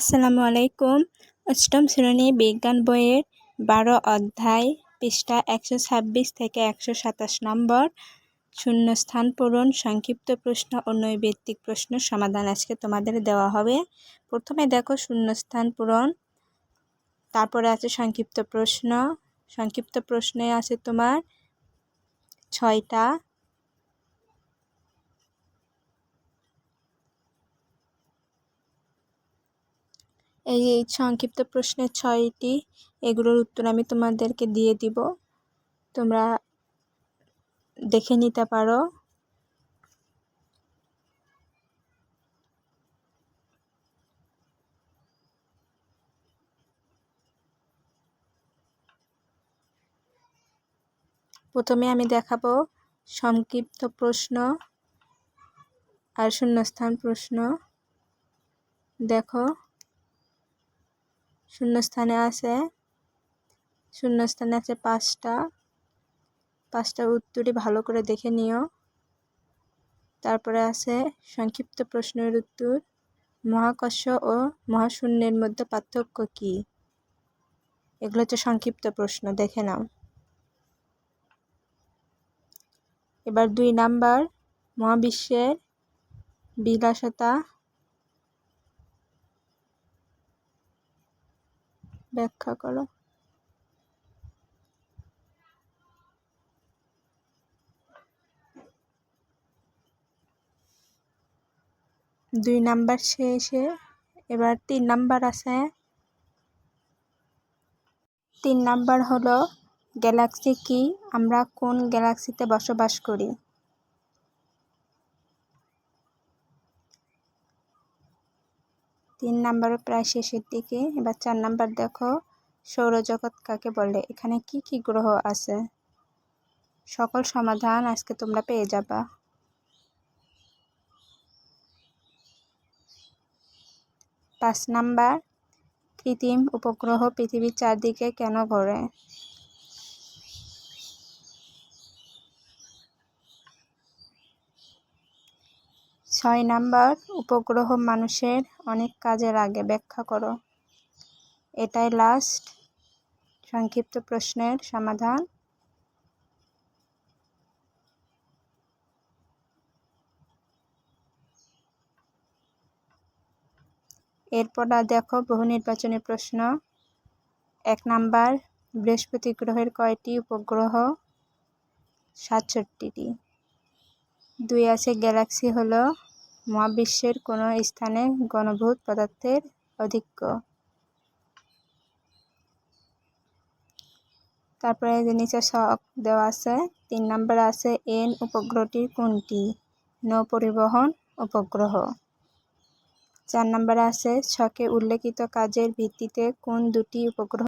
আসসালামু আলাইকুম। অষ্টম শ্রেণি বিজ্ঞান বইয়ের বারো অধ্যায়, পৃষ্ঠা একশো ছাব্বিশ থেকে একশো সাতাশ নম্বর। শূন্যস্থান পূরণ, সংক্ষিপ্ত প্রশ্ন ও নৈবেত্তিক প্রশ্ন সমাধান আজকে তোমাদের দেওয়া হবে। প্রথমে দেখো শূন্যস্থান পূরণ, তারপরে আছে সংক্ষিপ্ত প্রশ্ন। সংক্ষিপ্ত প্রশ্নে আছে তোমার ছয়টা এই এই সংক্ষিপ্ত প্রশ্নের ছয়টি, এগুলোর উত্তর আমি তোমাদেরকে দিয়ে দিব। তোমরা দেখে নিতে পারো। প্রথমে আমি দেখাবো সংক্ষিপ্ত প্রশ্ন আর শূন্যস্থান প্রশ্ন। দেখো শূন্যস্থানে আছে শূন্যস্থানে আছে পাঁচটা। পাঁচটা উত্তরই ভালো করে দেখে নিও। তারপরে আছে সংক্ষিপ্ত প্রশ্নের উত্তর, মহাকর্ষ ও মহাশূন্যের মধ্যে পার্থক্য কী? এগুলো হচ্ছে সংক্ষিপ্ত প্রশ্ন, দেখে নাও। এবার দুই নাম্বার, মহাবিশ্বের বিলাসতা ব্যাখ্যা করো। দুই নাম্বার শেষে, এবার তিন নাম্বার আছে। তিন নাম্বার হলো, গ্যালাক্সি কি? আমরা কোন গ্যালাক্সিতে বসবাস করি? তিন নাম্বারও প্রায় শেষের দিকে। এবার চার নাম্বার দেখো, সৌরজগৎ কাকে বলে? এখানে কি কি গ্রহ আছে? সকল সমাধান আজকে তোমরা পেয়ে যাবা। পাঁচ নাম্বার, কৃত্রিম উপগ্রহ পৃথিবীর চারদিকে কেন ঘোরে? ছয় নাম্বার, উপগ্রহ মানুষের অনেক কাজে লাগে ব্যাখ্যা করো। এটাই লাস্ট সংক্ষিপ্ত প্রশ্নের সমাধান। এরপর আর দেখো বহু নির্বাচনী প্রশ্ন। এক নাম্বার, বৃহস্পতি গ্রহের কয়টি উপগ্রহ? সাতষট্টিটি। দুই আছে গ্যালাক্সি হলো মহাবিশ্বের কোনো স্থানে গণভূত পদার্থের অধিক্য। তারপরে যে নিচে শখ দেওয়া আছে, তিন নম্বর আছে, এন উপগ্রহটির কোনটি? নৌ পরিবহন উপগ্রহ। চার নম্বরে আছে, ছকে উল্লেখিত কাজের ভিত্তিতে কোন দুটি উপগ্রহ